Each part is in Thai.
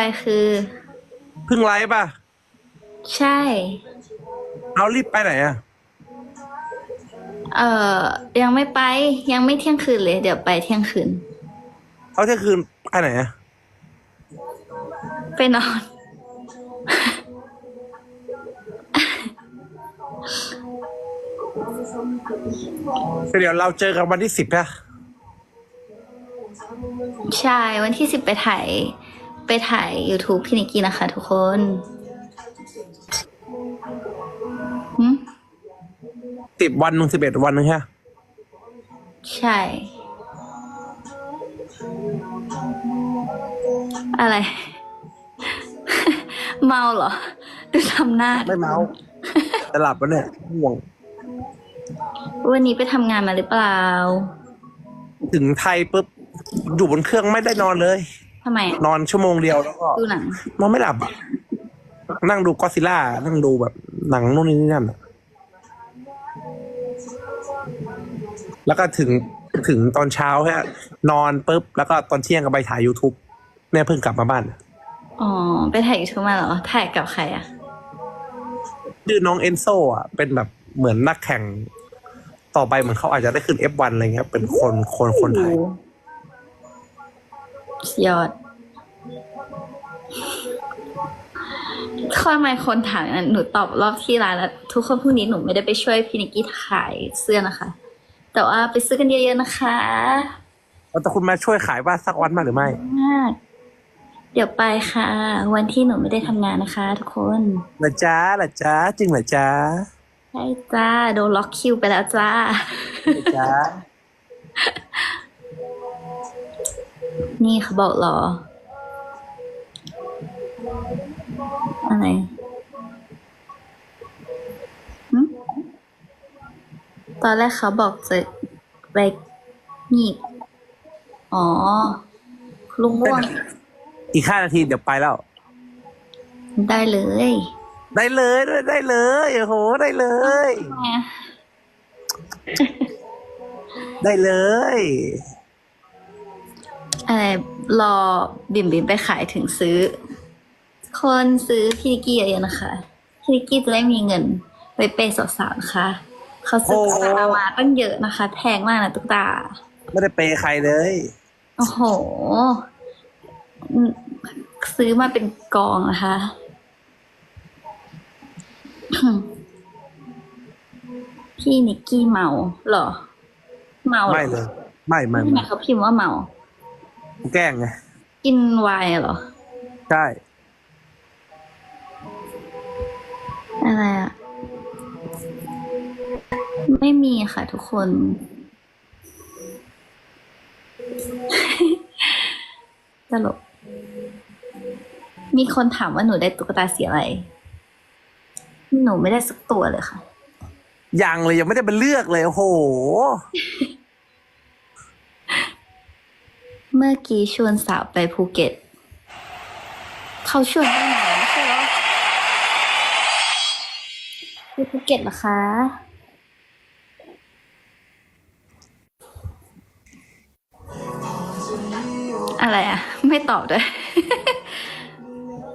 ไปคือ เพิ่งไลฟ์ป่ะ ใช่ เอารีบไปไหนอะ เอ่อ ยังไม่ไป ยังไม่เที่ยงคืนเลย เดี๋ยวไปเที่ยงคืน เอาเที่ยงคืนไปไหนอะ ไปนอน เดี๋ยวเราเจอกันวันที่สิบนะ ใช่ วันที่สิบไปถ่าย ไปถ่าย YouTube พี่นิกกี้นะคะทุกคนหืมสิบวันหนึ่งสิบเอ็ดวันหนึงใช่ไหมใช่ อะไร เมาเหรอ ดูทำหน้า ไม่เมาจะหลับแล้วเนี่ยง่วง วันนี้ไปทำงานมาหรือเปล่า ถึงไทยปุ๊บ อยู่บนเครื่องไม่ได้นอนเลย ทำไมอะนอนชั่วโมงเดียวแล้วก็ดูหนัง นอนไม่หลับนั่งดูก็ซิล่า นั่งดูแบบ หนังนู่นนี่นั่นอะแล้วก็ถึงถึงตอนเช้าแค่นอนปุ๊บ แล้วก็ตอนเที่ยงก็ไปถ่าย YouTube เนี่ยเพิ่งกลับมาบ้านอ๋อ ไปถ่ายยูทูบมาเหรอ ถ่ายกับใครอะชื่อน้องเอนโซอะ เป็นแบบเหมือนนักแข่ง ต่อไปเหมือนเขาอาจจะได้ขึ้น F1 อะไรเงี้ย เป็นคนคนคนไทยโอ้สุด ยอดข้อไม่คนถามนะหนูตอบรอบที่ร้านแล้วทุกคนพรุ่งนี้หนูไม่ได้ไปช่วยพี่นิกกี้ขายเสื้อนะคะ แต่ว่าไปซื้อกันเยอะๆนะคะแล้วแต่คุณมาช่วยขายบ้านสักวันมาหรือไม่มากเดี๋ยวไปค่ะ วันที่หนูไม่ได้ทำงานนะคะ ทุกคนเหรอจ้าเหรอจ้าจริงเหรอจ้าใช่จ้าโดนล็อกคิวไปแล้วจ้าเหรอจ้า นี่เขาบอกเหรอ อะไรหึตอนแรกเขาบอกจะไปงีบอ๋อ ลุงม่วง อีกห้านาทีเดี๋ยวไปแล้ว ได้เลย ได้เลยได้ได้เลยโอ้โหได้เลยแหมได้เลย อะไรรอบิ่มบิ่มไปขายถึงซื้อ คนซื้อพี่นิกกี้เยอะๆนะคะพี่นิกกี้จะได้มีเงินไปเปย์สาวๆนะคะ เขาซื้อตุ๊กตามาตั้งเยอะนะคะ แพงมากนะตุ๊กตา ไม่ได้เปย์ใครเลย โอ้โหอืมซื้อมาเป็นกองนะคะ พี่นิกกี้เมาเหรอ เมาหรอไม่เลย ไม่ไม่ทำไมไม่เขาพิมพ์ว่าเมา แกล้งไง กินไวน์เหรอ ใช่ อะไรอะไม่มีค่ะทุกคน ตลก มีคนถามว่าหนูได้ตุ๊กตาสีอะไร หนูไม่ได้สักตัวเลยค่ะ ยังเลยยังไม่ได้ไปเลือกเลย โอ้โห เมื่อกี้ชวนสาวไปภูเก็ต เขาชวนไปไหนไม่ใช่เหรอไปภูเก็ตเหรอคะ อะไรอะ ไม่ตอบด้วย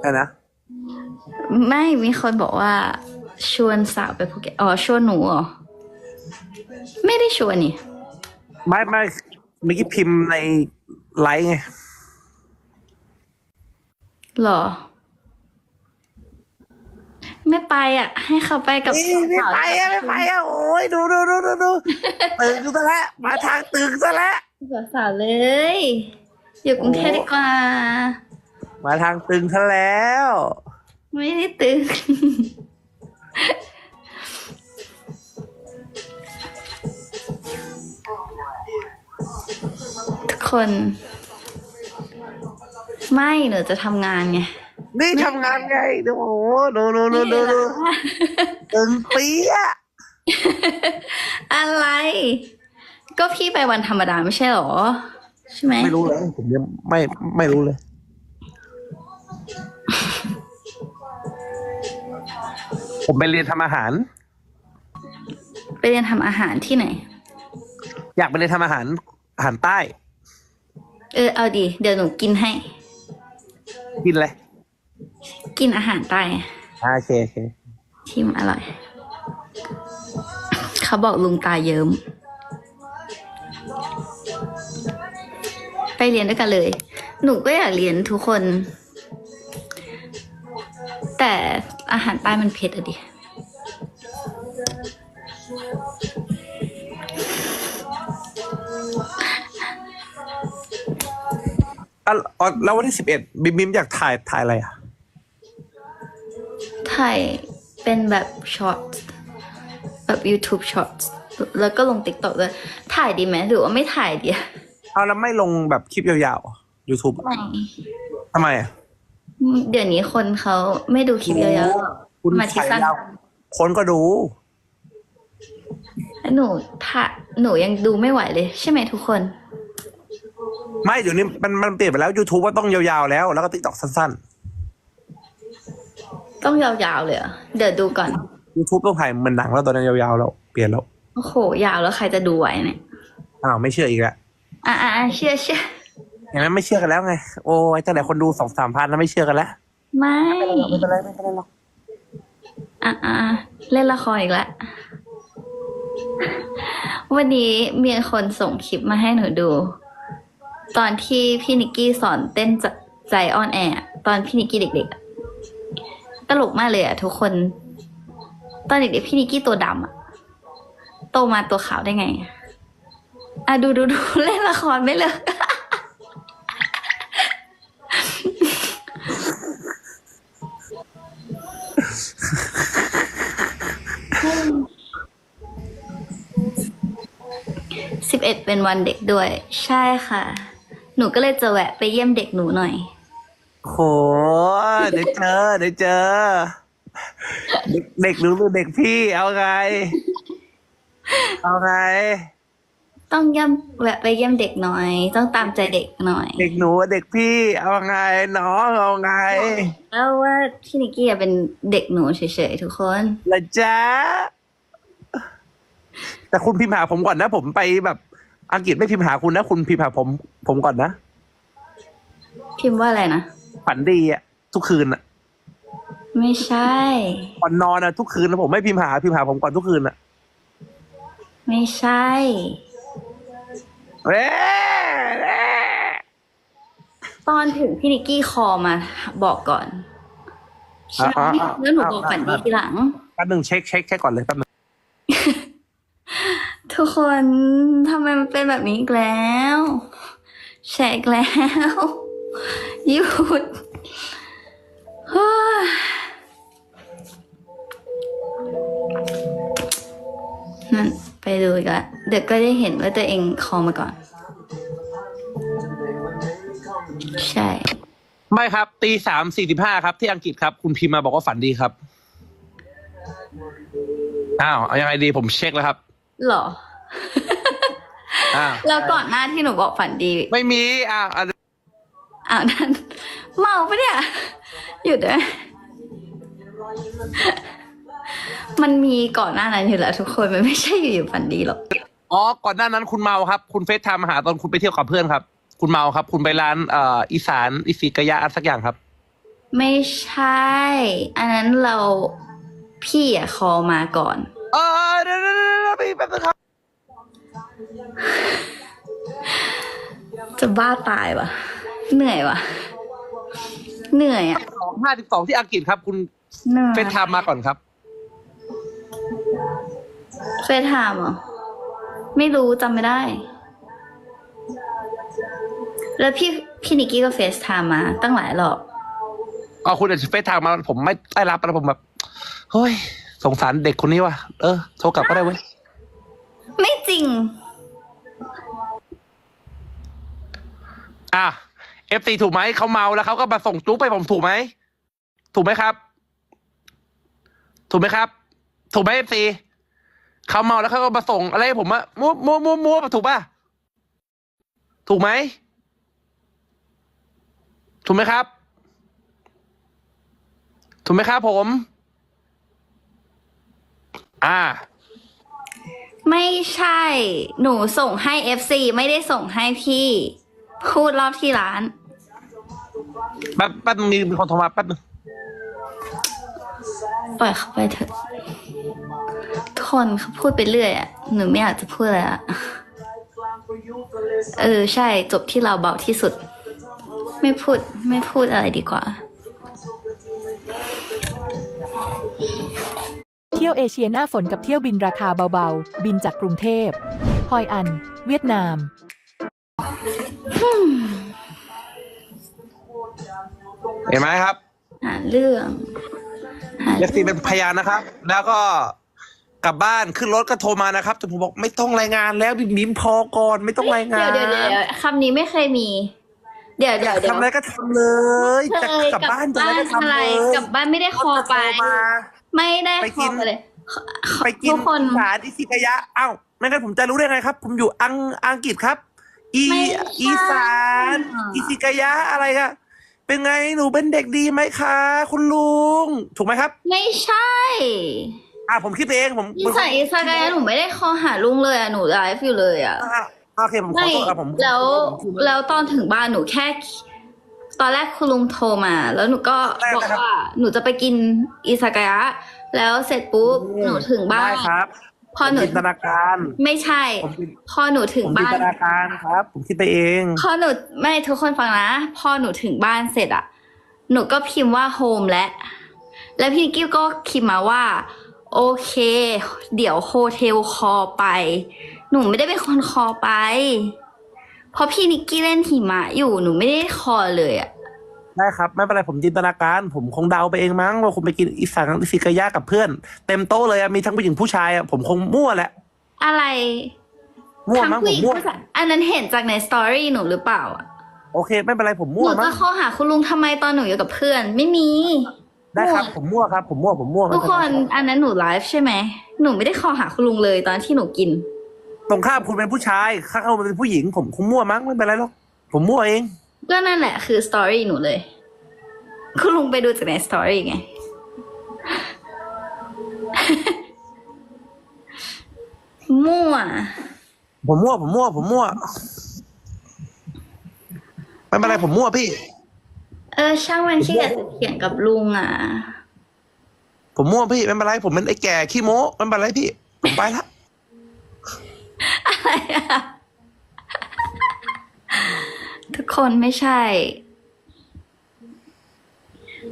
อะไรนะ ไม่มีคนบอกว่า ชวนสาวไปภูเก็ต อ๋อ ชวนหนูเหรอ ไม่ได้ชวนนี่ ไม่ไม่เมื่อกี้พิมพ์ใน ไลฟ์ไงหรอ ไม่ไปอะ ให้เขาไปกับนี่ไม่ไปอะไม่ไปอะโอ้ยดูดูดูดูดูตึงซะแล้วมาทางตึงซะแล้วสาวๆเลย อยู่กรุงเทพดีกว่า มาทางตึงซะแล้ว ไม่ได้ตื่น คน ไม่หนูจะทำงานไง นี่ทำงานไงดูโอ้โหดูดูดูดูดูตึงเปี๊ยะอะไร ก็พี่ไปวันธรรมดาไม่ใช่หรอ ใช่ไหมไม่รู้เลยผมยังไม่ไม่รู้เลย ผมไปเรียนทำอาหาร ไปเรียนทำอาหารที่ไหน อยากไปเรียนทำอาหารอาหารใต้ เออเอาดีเดี๋ยวหนูกินให้ กินเลยกินอาหารใต้อ่าโอเคโอเคที่มันอร่อย เขาบอกลุงตาเยิ้ม ไปเรียนด้วยกันเลย หนูก็อยากเรียนทุกคน แต่อาหารใต้มันเผ็ดอะดิ อะอ๋อแล้ววันที่สิบเอ็ดบิมบิมอยากถ่ายถ่ายอะไรอะ ถ่ายเป็นแบบช็อตแบบ YouTube ช็อตแล้วก็ลง TikTok ด้วยถ่ายดีไหมหรือว่าไม่ถ่ายดีอะเอาแล้วไม่ลงแบบคลิปยาวๆ YouTube ไม่ทำไมอะเดี๋ยวนี้คนเขาไม่ดูคลิปยาวๆหรอกคุณมาที่ถ่ายสั้นยาวคนก็ดู หนูถ่าหนูยังดูไม่ไหวเลย ใช่ไหมทุกคน ไม่เดี๋ยวนี้มันมันเปลี่ยนไปแล้ว YouTube ว่าต้องยาวๆแล้ว แล้วก็ติ๊กต็อกสั้นต้องยาวๆเลยเหรอเดี๋ยวดูก่อน ๆ YouTube ต้องถ่ายเหมือนหนังแล้วตอนนั้นยาวๆแล้วเปลี่ยนแล้วโอ้โห ยาวแล้วใครจะดูไหวเนี่ย อ้าวไม่เชื่ออีกแล้วอ่าอ่าเชื่อเชื่ออย่างนั้นไม่เชื่อกันแล้วไงโอ้ยตั้งแต่คนดูสองสามพันแล้วไม่เชื่อกันแล้วไม่ ไม่เป็นไรไม่เป็นไรหรอกอ่าอ่าเล่นละครอีกแล้ว วันนี้มีคนส่งคลิปมาให้หนูดู ตอนที่พี่นิกกี้สอนเต้นใจออนแอร์ตอนพี่นิกกี้เด็กๆอะตลกมากเลยอะทุกคน ตอนเด็กๆพี่นิกกี้ตัวดำอะโตมาตัวขาวได้ไงอะอะดูดูดูเล่นละครไม่เลิกสิบเอ็ดเป็นวันเด็กด้วย ใช่ค่ะ หนูก็เลยจะแวะไปเยี่ยมเด็กหนูหน่อย โหเดี๋ยวเจอเดี๋ยวเจอเด็กเด็กหนูหรือเด็กพี่เอาไง เอาไง ต้องเยี่ยมแวะไปเยี่ยมเด็กหน่อย ต้องตามใจเด็กหน่อย เด็กหนูเด็กพี่ เอาไงน้องเอาไงแล้วว่าพี่นิกกี้อะเป็นเด็กหนูเฉยๆทุกคน ละจ๊ะแต่คุณพิมพ์หาผมก่อนนะผมไปแบบ อังกฤษไม่พิมพ์หาคุณนะ คุณพิมพ์หาผม ผมก่อนนะ พิมพ์ว่าอะไรนะ ฝันดีอะทุกคืนอะไม่ใช่ ก่อนนอนอะทุกคืนแล้วผมไม่พิมพ์หาพิมพ์หาผมก่อนทุกคืนอะไม่ใช่เอ๊ะเอ๊ะตอนถึงพี่นิกกี้คอมาบอกก่อนใช่แล้วหนูบอกฝันดีทีหลัง แป๊บหนึ่งเช็คเช็คเช็คก่อนเลยแป๊บหนึงทุก คนทำไมมันเป็นแบบนี้อีกแล้ว แชร์อีกแล้วหยุดเฮ้ยนั่นไปดูอีกแล้วเดี๋ยวก็ได้เห็นว่าตัวเองคอมาก่อน ใช่ ไม่ครับ ตีสามสี่สิบห้าครับที่อังกฤษครับ คุณพิมพ์มาบอกว่าฝันดีครับ อ้าว เอายังไงดีผมเช็คแล้วครับ เหรอ อ้าวแล้วก่อนหน้าที่หนูบอกฝันดีไม่มีอ้าวอะอ้าวนั่นเมาปะเนี่ยหยุดเลยมันมีก่อนหน้านั้นอยู่แล้วทุกคนมันไม่ใช่อยู่ๆฝันดีหรอก อ๋อก่อนหน้านั้นคุณเมาครับ คุณเฟซไทม์มาหาตอนคุณไปเที่ยวกับเพื่อนครับ คุณเมาครับ คุณไปร้านเอ่ออีสานอีสีกะยะอะไรสักอย่างครับ ไม่ใช่ อันนั้นเราพี่อะคอมาก่อน เออเดี๋ยวเดี๋ยวเดี๋ยวเดี๋ยวพี่แป๊บนึงครับ จะบ้าตายวะเหนื่อยวะเหนื่อยอะสองห้าสิบสองที่อังกฤษครับ คุณเหนื่อยเฟซไทม์มาก่อนครับ เฟซไทม์เหรอไม่รู้จำไม่ได้ แล้วพี่พี่นิกกี้ก็เฟซไทม์มา ตั้งหลายรอบอ๋อคุณอาจจะเฟซไทม์มา ผมไม่ได้รับแล้วผมแบบเฮ้ยสงสารเด็กคนนี้ว่ะเออโทรกลับก็ได้เว้ยไม่จริง อะเอฟซีถูกไหมเขาเมาแล้วเขาก็มาส่งจุ๊บไปผมถูกไหมถูกไหมครับ ถูกไหมครับ ถูกไหมเอฟซีเขาเมาแล้วเขาก็มาส่งอะไรให้ผมอะมัวมัวมัวมัวถูกป่ะถูกไหมถูกไหมครับ ถูกไหมครับผม อ่า ไม่ใช่ หนูส่งให้ FC ไม่ได้ส่งให้พี่ พูดรอบที่ร้าน แป๊บแป๊บนึงมีมีคนโทรมาแป๊บนึงปล่อยเขาไปเถอะทุกคนเขาพูดไปเรื่อยอะหนูไม่อยากจะพูดเลยอะเออ ใช่จบที่เราเบาที่สุด ไม่พูดไม่พูดอะไรดีกว่า ที่ยวเอเชียหน้าฝนกับเที่ยวบินราคาเบาๆ บินจากกรุงเทพฮอยอัน เวียดนาม เห็นไหมครับหาเรื่องหาเอฟซีเป็นพยานนะครับ แล้วก็กลับบ้านขึ้นรถก็โทรมานะครับแต่ผมบอกไม่ต้องรายงานแล้วบิมบิมพอก่อนไม่ต้องรายงาน เดี๋ยวเดี๋ยวเดี๋ยวคำนี้ไม่เคยมี เดี๋ยวเดี๋ยวเดี๋ยวทำอะไรก็ทำเลย จะเคยกลับบ้านจะอะไรก็ทำอะไรเลยกลับบ้านไม่ได้คอไป รถจะโทรมา ไม่ได้ไปคกิอนไปเลยไปกินทุกคน สารอิซิกายะเอ้าไม่งั้นผมจะรู้ได้ไงครับ ผมอยู่อังอังกฤษครับ อีไม่ใช่อีสานอะ อิซิกายะอะไรอะเป็นไงหนูเป็นเด็กดีไหมคะ คุณลุง ถูกไหมครับ ไม่ใช่อ่าผมคิดเองผมอีสานอีสานหนูไม่ได้คอหาลุงเลยอะหนูไลฟ์อยู่เลยอะอะโอเคผมขอไม่โทษครับผมแล้วผมแล้วตอนถึงบ้านหนูแค่ ตอนแรกคุณลุงโทรมา แล้วหนูก็บอกว่าหนูจะไปกินอิซากายะ แล้วเสร็จปุ๊บหนูถึงบ้าได้นครับพอหนูผมจินตนาการ ไม่ใช่ผมจินพอหนูถึผงมจินบ้านตนาการครับ ผมคิดไปเอง พอหนูไม่ทุกคนฟังนะ พอหนูถึงบ้านเสร็จอะหนูก็พิมพ์ว่าโฮมและ แล้วพี่นิกกี้ก็พิมพ์มาว่า โอเค เดี๋ยวโฮเทลคอไป หนูไม่ได้เป็นคนคอไป เพราะพี่นิกกี้เล่นหิมะอยู่หนูไม่ได้คอเลยอะได้ครับ ไม่เป็นไรผมจินตนาการ ผมคงเดาไปเองมั้งว่าคุณไปกินอิสานอิซิกายะกับเพื่อน เต็มโต๊ะเลยอะมีทั้งผู้หญิงผู้ชายอะผมคงมั่วแหละอะไรมั่วทั้งมั้งผู้ผหมญิงมั่ว ผู้ชายอันนั้นเห็นจากในสตอรี่หนูหรือเปล่าอะโอเค ไม่เป็นไรผมหมั่วนูมั้จะงคอหาคุณลุงทำไมตอนหนูอยู่กับเพื่อน ไม่มี ได้ครับ ผมมั่วครับ ผมมั่วผมมั่วไม่ทุกเป็คไรนอันนั้นหนูไลฟ์ใช่ไหมหนูไม่ได้คอหาคุณลุงเลยตอนที่หนูกิน ตรงข้ามคุณเป็นผู้ชายข้างคุณเป็นผู้หญิง ผมคงมั่วมั้งไม่เป็นไรหรอกผมมั่วเอง ก็นั่นแหละคือสตอรี่หนูเลย คุณลุงไปดูจากในสตอรี่ไง มั่ว ผมมั่ว ผมมั่ว ผมมั่วไม่เป็นไรผมมั่วพี่ เออ ช่างมันขี้เกียจจะเถียงกับลุงอะ ผมมั่วพี่ไม่เป็นไรผมเป็นไอ้แก่ขี้โม้ไม่เป็นไรพี่ผมไปละ อะไรอะทุกคนไม่ใช่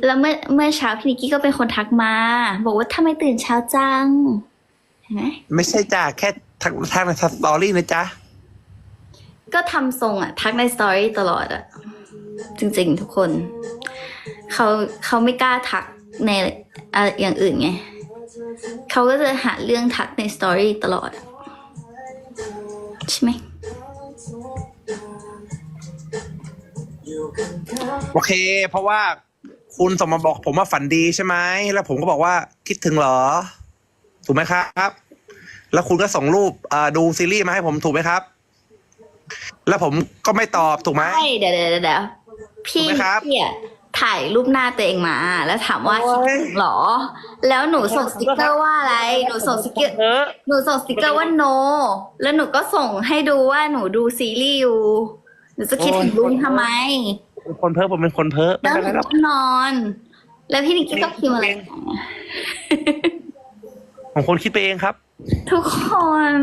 แล้วเมื่อเมื่อเช้าพี่นิกกี้ก็เป็นคนทักมา บอกว่าทำไมตื่นเช้าจังเห็นไหมไม่ใช่จ้าแค่ทางทางในสตอรี่นะจ๊ะก็ทำทรงอะทักในสตอรี่ตลอดอะจริงๆทุกคน เขาเขาไม่กล้าทักในอะไรอย่างอื่นไง เขาก็จะหาเรื่องทักในสตอรี่ตลอดอะ ใช่ไหมโอเค เพราะว่าคุณส่งมาบอกผมว่าฝันดีใช่ไหมแล้วผมก็บอกว่าคิดถึงเหรอ ถูกไหมครับ แล้วคุณก็ส่งรูปเอ่อดูซีรีส์มาให้ผมถูกไหมครับ แล้วผมก็ไม่ตอบถูกไหมใช่เดี๋ยวเดี๋ยวเดี๋ยวพี่ถูกไหมครับพี่อะ ถ่ายรูปหน้าตัวเองมา แล้วถามว่าโอ้คิดยถึงเหรอ แล้วหนูส่งสติกเกอร์ว่าอะไร หนูส่งสติกเกอร์เออหนูส่งสติกเกอร์ว่า no แล้วหนูก็ส่งให้ดูว่าหนูดูซีรีส์อยู่ หนูจะคิดถึงลุงทำไม เป็นคนเพ้อผมเป็นคนเพ้อไม่แล้วเป็นหนูไรหรอกก็นอน แล้วพี่นิกกี้ก็พิมพ์อะไรผมคนคิดไปเองครับ ทุกคน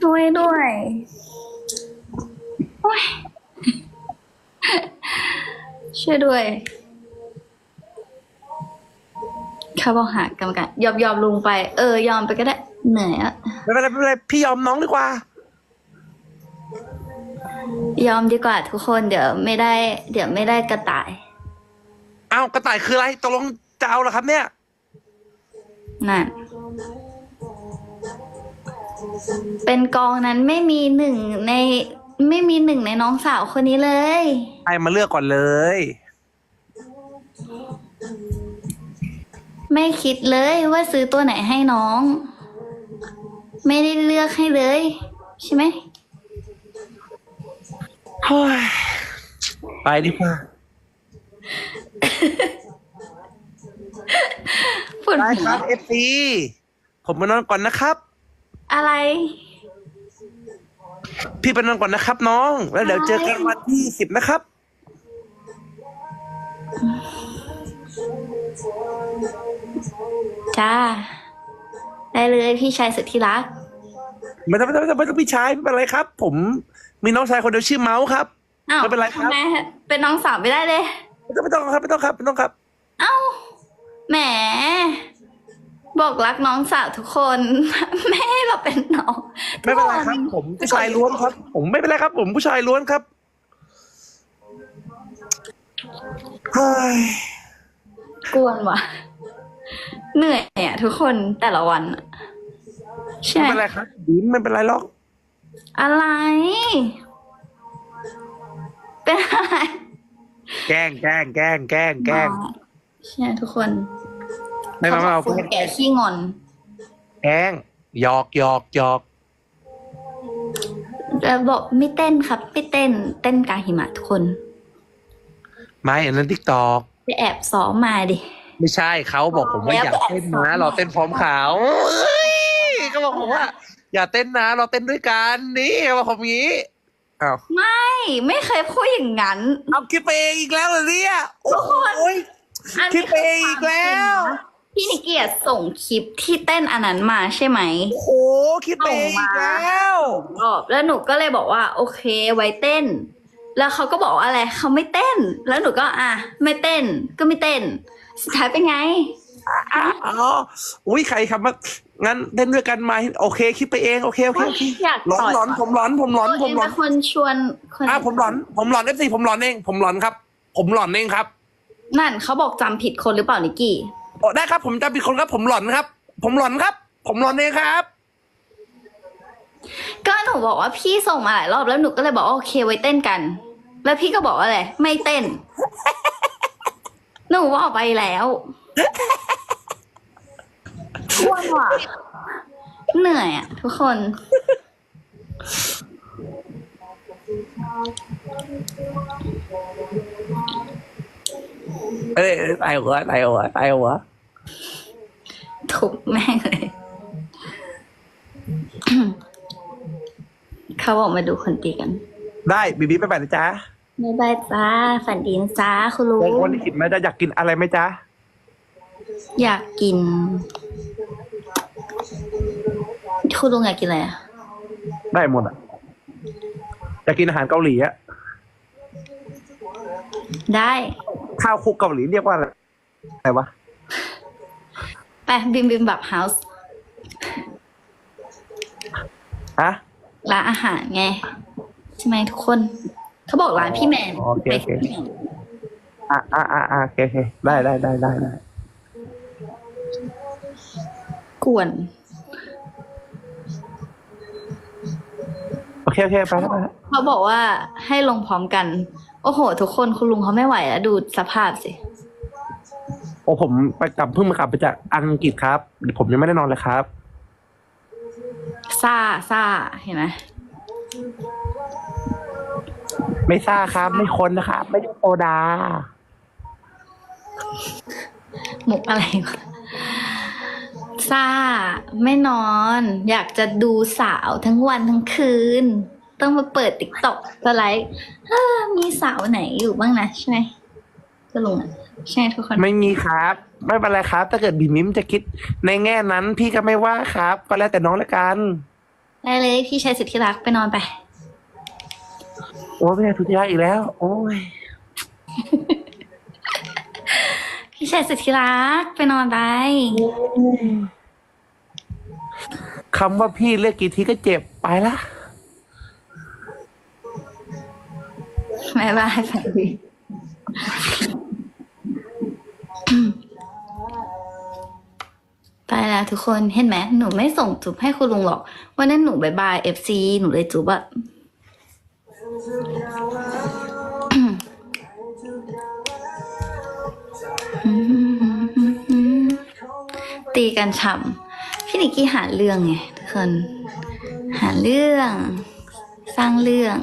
ช่วยด้วยโอ๊ย ช่วยด้วยเขาบอกหากรรมการยอมยอมลุงไป เออ ยอมไปก็ได้ เหนื่อยอะไม่เป็นไรไม่เป็นไรพี่ยอมน้องดีกว่า ยอมดีกว่าทุกคนเดี๋ยวไม่ได้ เดี๋ยวไม่ได้กระต่าย เอ้ากระต่ายคืออะไรตกลงจะเอาเหรอครับเนี่ยนั่นเป็นกองนั้นไม่มีหนึ่งในไม่มีหนึ่งในน้องสาวคนนี้เลยใค รมาเลือกก่อนเลย ไม่คิดเลยว่าซื้อตัวไหนให้น้อง ไม่ได้เลือกให้เลย ใช่ไหมเฮ้ยไปดีกว่าฝุ่นได้หัควรับเอฟซีผมมานอนก่อนนะครับ อะไร พี่ไปนอนก่อนนะครับ น้อง แล้วเดี๋ยวเจอกันวันที่สิบนะครับ จ้า ได้เลยพี่ชายสุดที่รัก ไม่ต้องไม่ต้องไม่ต้องไม่ต้องพี่ชายไม่เป็นไรครับ ผมมีน้องชายคนเดียวชื่อเมาส์ครับ อ้าวไม่เป็นไรครับ ทำไมเป็นน้องสาวไม่ได้เลย ไม่ต้องไม่ต้องครับไม่ต้องครับไม่ต้องครับ เอ้า แหม บอกรักน้องสาวทุกคน ไม่ให้เราเป็นน้องไม่เป็นไรครับ ทุกผมผู้ชายล้วนครับ ผมไม่เป็นไรครับ ผมผู้ชายล้วนครับเฮ้ย กวนว่ะ เหนื่อยอะทุกคนแต่ละวันอะใช่ ไม่ไหมเป็นไรครับยิ้มไม่เป็นไรหรอกอะไร เป็นอะไรแกล้งแกล้งแกล้งแกล้งแกล้งใช่ทุกคนไม่ไม่ไม่เอาคนแก่ขี้งอน แกล้งหยอกหยอกหยอกแล้วบอกไม่เต้นครับ ไม่เต้น เต้นกลางหิมะทุกคน ไม่อันนั้นทิกตอก ไปแอบซ้อมมาดิ ไม่ใช่เขาบอกผมว่าแล้วอยากเต้นนะเราเต้นพร้อมเขาเอ้ยก็บอกผมว่า อย่าเต้นนะ เราเต้นด้วยกันนี่บอกผมงี้อ้าวไม่ไม่เคยพูดอย่างนั้น เอาคิดไปเองอีกแล้วเหรอเนี่ยโอ้ยอันคินี้ดไปเองอีกแล้วพี่นิกเกียรติส่งคลิปที่เต้นอันนั้นมาใช่ไหมโอ้โหคิดไปเองอีกแล้วรอบแล้วหนูก็เลยบอกว่า โอเค ไว้เต้น แล้วเขาก็บอกว่าอะไรเขาไม่เต้น แล้วหนูก็อะไม่เต้นก็ไม่เต้น สุดท้ายเป็นไงอ๋ออุ้ยใครคำว่างั้นเต้นด้วยกันไหมโอเค คิดไปเองโอเคโอเคโอเคอยากหลอนต่อยหลอนผมหลอนผมหลอนผมหลอนเป็นคนชวนคนอะผมหลอน ผมหลอนเอฟซีผมหลอนเอง ผมหลอนครับ ผมหลอนเองครับ นั่นเขาบอกจำผิดคนหรือเปล่านิกกี้โอ้ได้ครับ ผมจำผิดคนครับ ผมหลอนครับ ผมหลอนครับ ผมหลอนเองครับ ก็หนูบอกว่าพี่ส่งมาหลายรอบแล้วหนูก็เลยบอกว่าโอเคไว้เต้นกัน แล้วพี่ก็บอกว่าอะไรไม่เต้น หนูว่าออกไปแล้วอ้วนว่ะเหนื่อยอะ ทุกคน เอ้ยตายหัวตายหัวตายหัวทุบแม่งเลย เขาบอกมาดูคนตีกัน ได้บีบีไปไปนะจ๊ะบ๊ายบายจ้าฝันดีนะจ้าคุณลุเด็กงคนที่กินไหมจ๊ะอยากกินอะไรไหมจ๊ะอยากกิน คุณลุงอยากกินอะไรอะได้หมดอะอยากกินอาหารเกาหลีอะได้ ข้าวคลุกเกาหลีเรียกว่าอะไรอะไรวะไปบิมบิมบับเฮาส์ฮะ ร้านอาหารไง ใช่ไหมทุกคน เขาบอกร้านพี่แมนโอเคโอเค อะอะอะอะโอเคโอเคได้ได้ได้ได้ได้กวน โอเคโอเคไปแล้วไปแล้วเขาบอกว่าให้ลงพร้อมกัน โอ้โห ทุกคนคุณลุงเขาไม่ไหวแล้วดูสภาพสิ โอ้ผมไปกลับเพิ่งมากลับไปจากอังกฤษครับ ผมยังไม่ได้นอนเลยครับ ซ่าซ่าเห็นไหมไม่ซ่าครับ ไม่คนนะครับ ไม่ใช่โซดามุกอะไรวะซ่าไม่นอน อยากจะดูสาวทั้งวันทั้งคืน ต้องมาเปิดติ๊กต็อกก็ไลค์เอ้อมีสาวไหนอยู่บ้างนะใช่ไหมก็ลุงอะใช่ทุกคน ไม่มีครับ ไม่เป็นไรครับ ถ้าเกิดบีมิมจะคิดในแง่นั้น พี่ก็ไม่ว่าครับ ก็แล้วแต่น้องละกัน ได้เลยพี่ชายสุดที่รักไปนอนไป โอ้ไม่ใช่ทุติยาอีกแล้ว โอ้ยพี่ชายสุดที่รักไปนอนไป คำว่าพี่เรียกกี่ทีก็เจ็บไปละบายบายฝัน ดีไปแล้วทุกคนเห็นไหมหนูไม่ส่งจุบให้คุณลุงหรอกวันนั้นหนูบายบายเอฟซีหนูเลยจุบอะตีกันฉ่ำพี่นิกกี้หาเรื่องไงทุกคน หาเรื่อง สร้างเรื่อง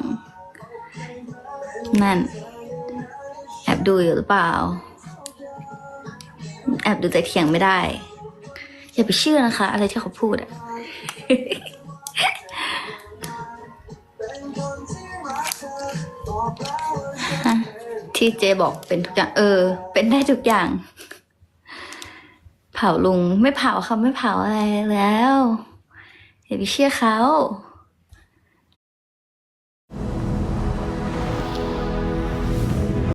นั่น แอบดูอยู่หรือเปล่า แอบดูแต่เถียงไม่ได้ อย่าไปเชื่อนะคะ อะไรที่เขาพูดอะที่เจบอกเป็นทุกอย่าง เออ เป็นได้ทุกอย่าง เผาลุงไม่เผาค่ะไม่เผาอะไรแล้วอย่าไปเชื่อเขา